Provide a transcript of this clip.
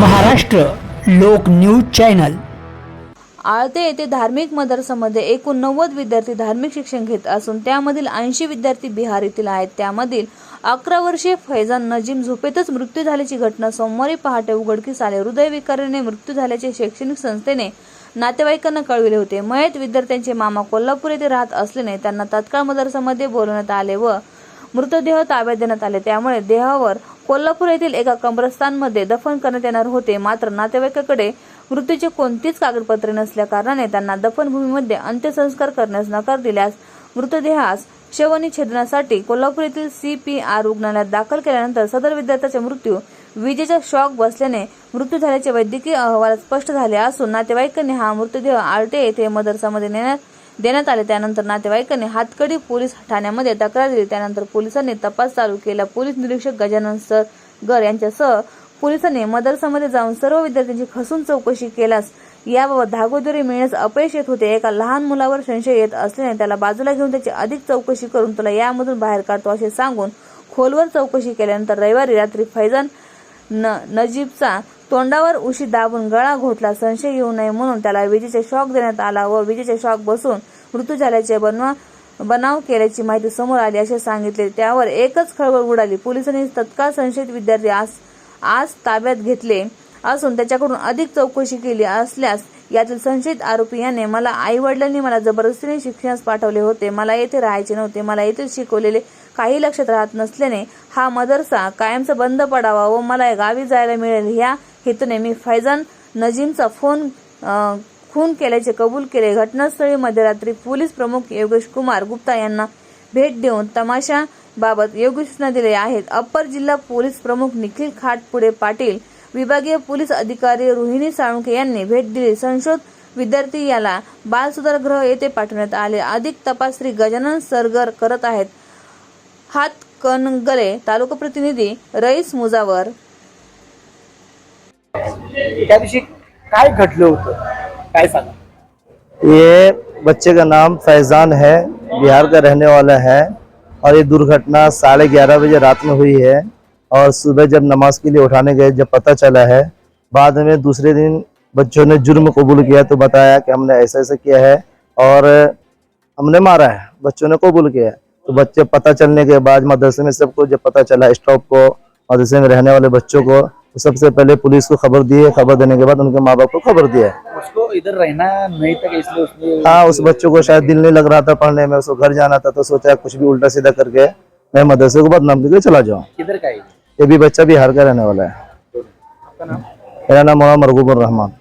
महाराष्ट्र लोक news channel. Alte येथे धार्मिक मदरसामध्ये एकूण नव्वद विद्यार्थी धार्मिक शिक्षण घेत असून त्यामधील ऐंशी विद्यार्थी बिहार येथील आहेत. त्यामधील अकरा वर्षीय फैजान नजीम झोपेतच मृत्यू झाल्याची घटना सोमवारी पहाटे उघडकीस आले. हृदयविकाराने मृत्यू झाल्याचे शैक्षणिक संस्थेने नातेवाईकांना कळविले होते. मयत विद्यार्थ्यांचे मामा कोल्हापूर येथे राहत असल्याने त्यांना तत्काळ मदरसामध्ये बोलवण्यात आले व मृतदेह ताब्यात देण्यात आले. त्यामुळे देहावर कोल्हापूर येथील एका कब्रस्तानमध्ये दफन करण्यात येणार होते. मात्र नातेवाईकाकडे मृत्यूचे कोणतीच कागदपत्रे नसल्या कारणाने त्यांना दफनभूमीमध्ये अंत्यसंस्कार करण्यास नकार दिल्यास मृतदेहास शवनी छेदनासाठी कोल्हापूर येथील सी पी आर रुग्णालयात दाखल केल्यानंतर सदर विद्यार्थ्याचा मृत्यू विजेचा शॉक बसल्याने मृत्यू झाल्याचे वैद्यकीय अहवाल स्पष्ट झाले असून नातेवाईकांनी हा मृतदेह आरटे येथे मदरसामध्ये नेण्यात देण्यात आले. त्यानंतर नातेवाईकांनी हातकडी पोलीस ठाण्यामध्ये तक्रार दिली. त्यानंतर पोलिसांनी तपास चालू केला. पोलीस निरीक्षक गजानन सरगर यांच्यासह पोलिसांनी मदरसामध्ये जाऊन सर्व विद्यार्थ्यांची खसून चौकशी केल्यास याबाबत धागोदरी मिळण्यास अपयश येत होते. एका लहान मुलावर संशय येत असल्याने त्याला बाजूला घेऊन त्याची अधिक चौकशी करून तुला यामधून बाहेर काढतो असे सांगून खोलवर चौकशी केल्यानंतर रविवारी रात्री फैजान न नजीबचा तोंडावर उशी दाबून गळा घोटला संशय येऊ नये म्हणून त्याला विजेचा शॉक देण्यात आला व विजेचा शॉक बसून मृत्यू झाल्याचे बनवा बनाव केल्याची माहिती समोर आली असे सांगितले. त्यावर एकच खळबळ उडाली. पोलिसांनी तत्काळ संशयित विद्यार्थी आज आज ताब्यात घेतले असून त्याच्याकडून अधिक चौकशी केली असल्यास यातील संशयित आरोपी याने मला आई वडिलांनी मला जबरदस्तीने शिक्षणास पाठवले होते. मला येथे राहायचे नव्हते. मला येथे शिकवलेले काही लक्षात राहत नसल्याने हा मदरसा कायमचा बंद पडावा व मला गावी जायला मिळेल. ह्या हेतूने मी फैजान नजीमचा फोन खून केल्याचे कबूल केले. घटनास्थळी मध्यरात्री पोलीस प्रमुख योगेश कुमार गुप्ता यांना भेट देऊन तमाशा बाबत योग्य सूचना दिल्या आहेत. अप्पर जिल्हा पोलीस प्रमुख निखिल खाटपुडे पाटील विभागीय पोलीस अधिकारी रोहिणी साळुंखे यांनी भेट दिली. संशोध विद्यार्थी याला बाल सुधारगृह येथे पाठवण्यात आले. अधिक तपास श्री गजानन सरगर करत आहेत. हातकणगले तालुका प्रतिनिधी रईस मुजावर त्या दिवशी काय घडलं होतं? काय सांगा? ये बच्चे का नाम फैजान है, बिहार का रहने वाला है और ये दुर्घटना साढ़े ग्यारह बजे रात में हुई है और सुबह जब नमाज़ के लिए उठाने गए, जब पता चला है, बाद में दूसरे दिन बच्चों ने जुर्म कबूल किया तो बताया कि हमने ऐसा ऐसा किया है और हमने मारा है, बच्चों ने कबूल किया तो बच्चे पता चलने के बाद मदरसे में सबको जब पता चला, स्टॉप को, मदरसे में रहने वाले बच्चों को तो सबसे पहले पुलिस को खबर दी है खबर देने के बाद उनके माँ बाप को खबर दिया है। उसको इधर रहना नहीं था इसलिए उसने हाँ उस बच्चों को शायद दिल नहीं लग रहा था पढ़ने में उसको घर जाना था तो सोचा कुछ भी उल्टा सीधा करके मैं मदरसे को बदनाम करके चला जाऊँ। किधर का ये? भी बच्चा बिहार का रहने वाला है। मेरा नाम मोहम्मद मरगूबर रहमान।